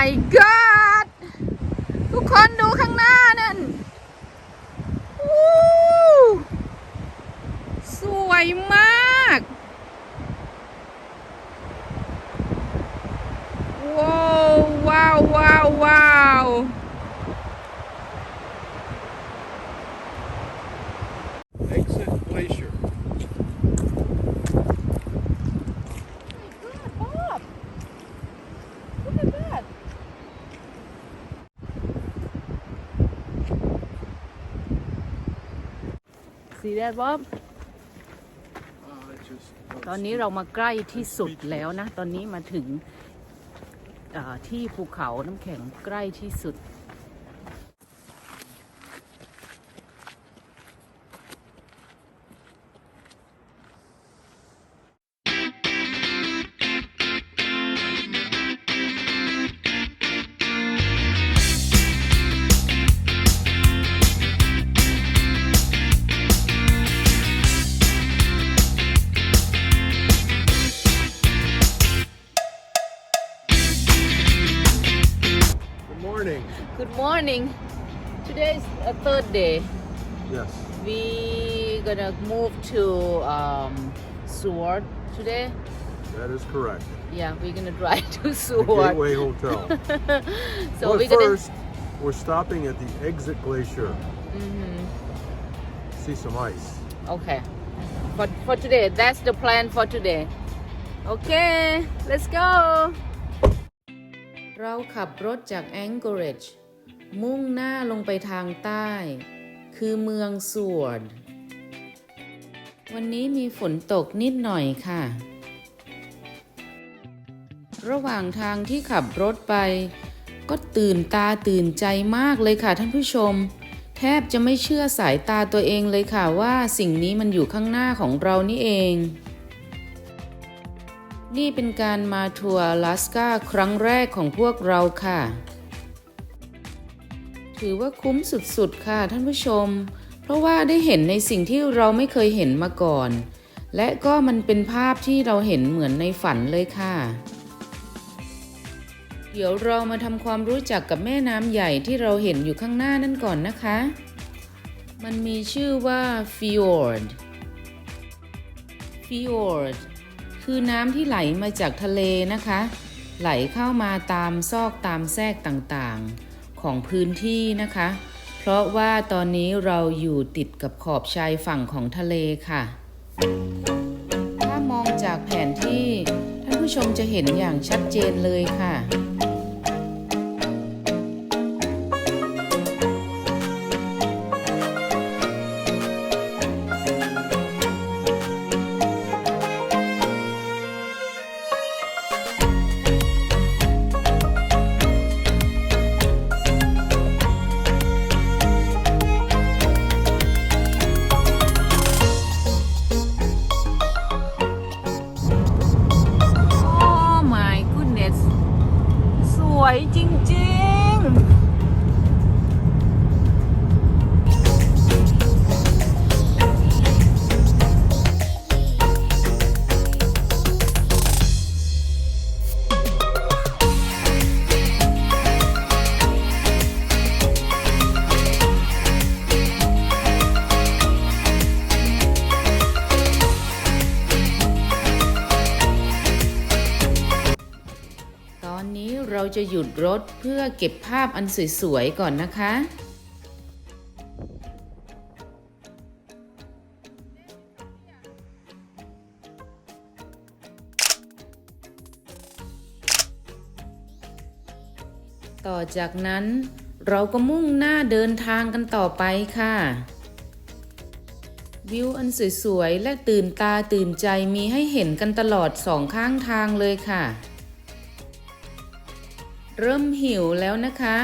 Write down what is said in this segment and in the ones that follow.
my god ทุกคนดูข้างหน้านั่นสวยมาก ว้าวว้าวว้าววาว Exit Glacier. Bob, See that Bob Uh, it just, ตอนนี้เรามาใกล้ที่สุดแล้วนะ ตอนนี้มาถึงที่ภูเขาน้ำแข็งใกล้ที่สุด morning. Good morning today is a third day Yes. we gonna move to um, Seward today That is correct. yeah we're gonna drive to The Seward Gateway Hotel. so but we're gonna first, we're stopping at the Exit Glacier. Mhm. See some ice. Okay. But for today, that's the plan for today. Okay, let's go. เราขับรถจาก Anchorage มุ่งหน้าลงไปทางใต้ คือเมืองสวดวันนี้มีฝนตกนิดหน่อยค่ะ ระหว่างทางที่ขับรถไป ก็ตื่นตาตื่นใจมากเลยค่ะท่านผู้ชม แทบจะไม่เชื่อสายตาตัวเองเลยค่ะว่าสิ่งนี้มันอยู่ข้างหน้าของเรานี่เอง นี่เป็นการมาทัวร์ลาสกาครั้งแรกของพวกเราค่ะ ถือว่าคุ้มสุดๆค่ะท่านผู้ชม เพราะว่าได้เห็นในสิ่งที่เราไม่เคยเห็นมาก่อน และก็มันเป็นภาพที่เราเห็นเหมือนในฝันเลยค่ะ เดี๋ยวเรามาทำความรู้จักกับแม่น้ำใหญ่ที่เราเห็นอยู่ข้างหน้านั่นก่อนนะคะ มันมีชื่อว่า Fjord Fjord คือน้ำที่ไหลมาจากทะเลนะคะ ไหลเข้ามาตามซอกตามแทรกต่างๆ ของพื้นที่นะคะ เพราะว่าตอนนี้เราอยู่ติดกับขอบชายฝั่งของทะเลค่ะ ถ้ามองจากแผนที่ท่านผู้ชมจะเห็นอย่างชัดเจนเลยค่ะ จะหยุดรถเพื่อเก็บภาพอันสวยๆก่อนนะคะ ต่อจากนั้นเราก็มุ่งหน้าเดินทางกันต่อไปค่ะ วิวอันสวยๆ และตื่นตาตื่นใจมีให้เห็นกันตลอดสองข้างทางเลยค่ะ เริ่มหิวแล้วนะคะ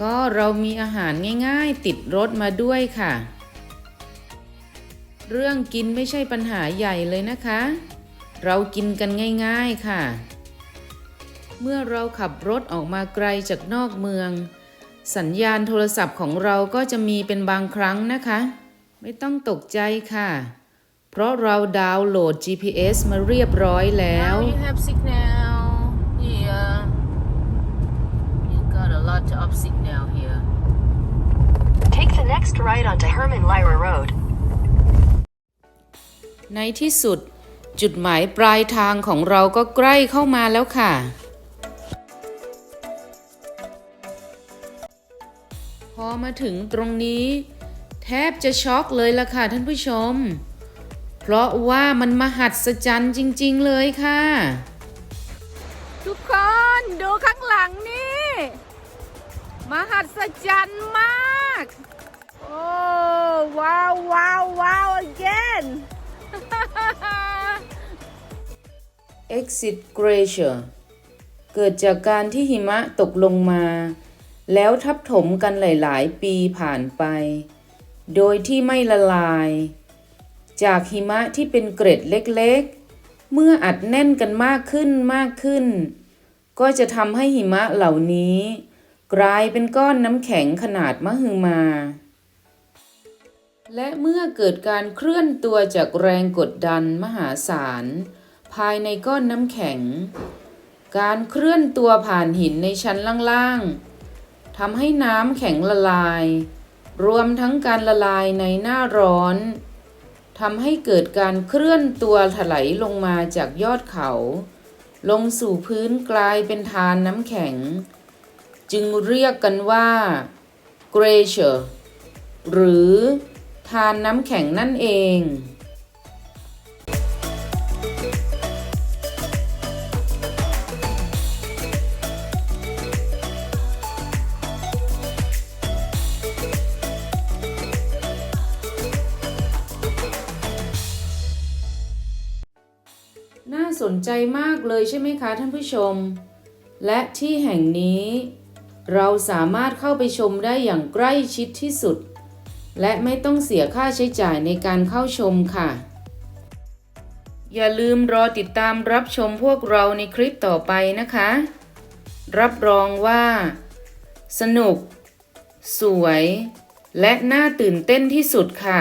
ก็เรามีอาหารง่ายๆ ติดรถมาด้วยค่ะ เรื่องกินไม่ใช่ปัญหาใหญ่เลยนะคะ เรากินกันง่ายๆค่ะ เมื่อเราขับรถออกมาไกลจากนอกเมือง สัญญาณโทรศัพท์ของเราก็จะมีเป็นบางครั้งนะคะ ไม่ต้องตกใจค่ะ เพราะเราดาวน์โหลด GPS มาเรียบร้อยแล้ว Now you have signal here. Lot of signal here Take the next right onto Herman Lyra Road. ในที่สุด จุดหมายปลายทางของเราก็ใกล้เข้ามาแล้วค่ะ พอมาถึงตรงนี้ แทบจะช็อกเลยล่ะค่ะท่านผู้ชม เพราะว่ามันมหัศจรรย์จริง ๆ เลยค่ะ ทุกคนดูข้างหลังนี่ มหัศจรรย์มาก โอ้ว้าวว้าวว้าว again Exit Glacier เกิดจากการที่หิมะตกลงมา แล้วทับถมกันหลาย ๆ ปีผ่านไป โดยที่ไม่ละลาย จากหิมะที่เป็นเกร็ดเล็ก ๆ เมื่ออัดแน่นกันมากขึ้นมากขึ้น ก็จะทำให้หิมะเหล่านี้ กลายเป็นก้อนน้ำแข็งขนาดมหึมา และเมื่อเกิดการเคลื่อนตัวจากแรงกดดันมหาศาล ภายในก้อนน้ำแข็ง การเคลื่อนตัวผ่านหินในชั้นล่างๆทำให้น้ำแข็งละลาย รวมทั้งการละลายในหน้าร้อนทำให้เกิดการเคลื่อนตัวถลายลงมาจากยอดเขา ลงสู่พื้นกลายเป็นทานน้ำแข็ง จึงเรียกกันว่า glacier หรือทานน้ำแข็งนั่นเองน่าสนใจมากเลยใช่ไหมคะท่านผู้ชม และที่แห่งนี้ เราสามารถเข้าไปชมได้อย่างใกล้ชิดที่สุด และไม่ต้องเสียค่าใช้จ่ายในการเข้าชมค่ะ อย่าลืมรอติดตามรับชมพวกเราในคลิปต่อไปนะคะ รับรองว่า สนุก สวย และน่าตื่นเต้นที่สุดค่ะ